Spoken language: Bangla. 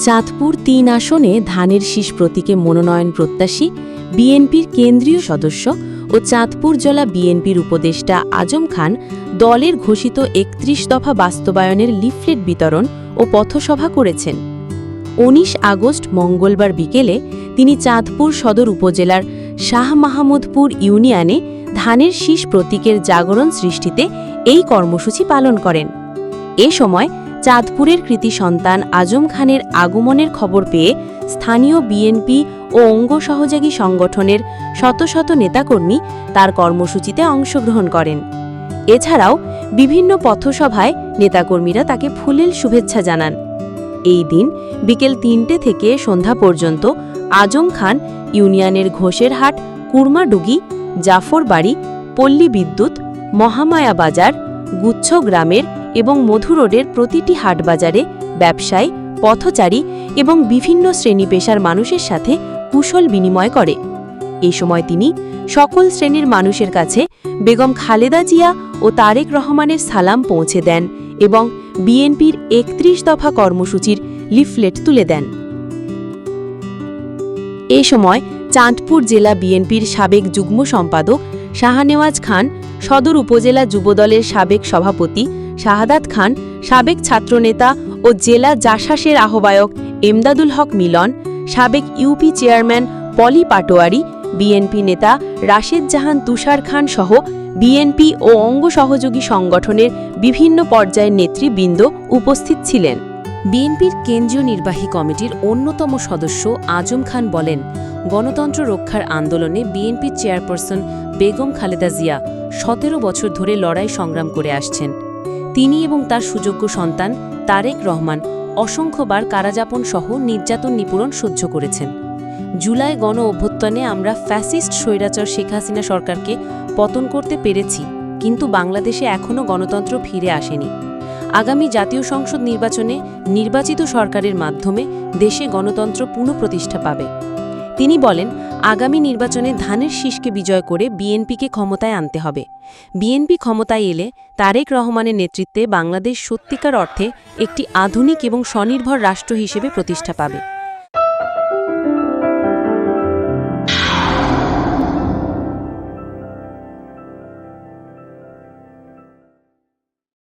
চাঁদপুর তিন আসনে ধানের শীষ প্রতীকে মনোনয়ন প্রত্যাশী বিএনপির কেন্দ্রীয় সদস্য ও চাঁদপুর জেলা বিএনপির উপদেষ্টা আজম খান দলের ঘোষিত একত্রিশ দফা বাস্তবায়নের লিফলেট বিতরণ ও পথসভা করেছেন। উনিশ আগস্ট মঙ্গলবার বিকেলে তিনি চাঁদপুর সদর উপজেলার শাহ মাহমুদপুর ইউনিয়নে ধানের শীষ প্রতীকের জাগরণ সৃষ্টিতে এই কর্মসূচি পালন করেন। এ সময় চাঁদপুরের কৃতি সন্তান আজম খানের আগমনের খবর পেয়ে স্থানীয় বিএনপি ও অঙ্গ সহযোগী সংগঠনের শত শত নেতাকর্মী তার কর্মসূচিতে অংশগ্রহণ করেন। এছাড়াও বিভিন্ন পথসভায় নেতাকর্মীরা তাকে ফুলেল শুভেচ্ছা জানান। এই দিন বিকেল তিনটে থেকে সন্ধ্যা পর্যন্ত আজম খান ইউনিয়নের ঘোষেরহাট, কুরমাডুগি, জাফরবাড়ি, পল্লী বিদ্যুৎ, মহামায়া বাজার, গুচ্ছ গ্রামের এবং মধু রোডের প্রতিটি হাটবাজারে ব্যবসায়ী, পথচারী এবং বিভিন্ন শ্রেণি পেশার মানুষের সাথে কুশল বিনিময় করে। এ সময় তিনি সকল শ্রেণির মানুষের কাছে বেগম খালেদা জিয়া ও তারেক রহমানের সালাম পৌঁছে দেন এবং বিএনপির একত্রিশ দফা কর্মসূচির লিফলেট তুলে দেন। এ সময় চাঁদপুর জেলা বিএনপির সাবেক যুগ্ম সম্পাদক শাহানেওয়াজ খান সদর উপজেলা যুবদলের সাবেক সভাপতি শাহাদাত খান, সাবেক ছাত্রনেতা ও জেলা জাসাসের আহ্বায়ক এমদাদুল হক মিলন, সাবেক UP chairman Poli Patowary, BNP নেতা রাশেদ জাহান তুষার খান সহ বিএনপি ও অঙ্গ সহযোগী সংগঠনের বিভিন্ন পর্যায়ের নেতৃবৃন্দ উপস্থিত ছিলেন। বিএনপির কেন্দ্রীয় নির্বাহী কমিটির অন্যতম সদস্য আজম খান বলেন, গণতন্ত্র রক্ষার আন্দোলনে বিএনপির চেয়ারপারসন বেগম খালেদা জিয়া সতেরো বছর ধরে লড়াই সংগ্রাম করে আসছেন। তিনি এবং তার সুযোগ্য সন্তান তারেক রহমান অসংখ্যবার কারাযাপন সহ নির্যাতন নিপূরণ সহ্য করেছেন। জুলাই গণ অভ্যুত্থানে আমরা ফ্যাসিস্ট স্বৈরাচার শেখ হাসিনা সরকারকে পতন করতে পেরেছি, কিন্তু বাংলাদেশে এখনও গণতন্ত্র ফিরে আসেনি। আগামী জাতীয় সংসদ নির্বাচনে নির্বাচিত সরকারের মাধ্যমে দেশে গণতন্ত্র পুনঃপ্রতিষ্ঠা পাবে। তিনি বলেন আগামী নির্বাচনে ধানের শীষকে বিজয় করে বিএনপিকে ক্ষমতায় আনতে হবে। বিএনপি ক্ষমতায় এলে তারেক রহমানের নেতৃত্বে বাংলাদেশ সত্যিকার অর্থে একটি আধুনিক এবং স্বনির্ভর রাষ্ট্র হিসেবে প্রতিষ্ঠা পাবে।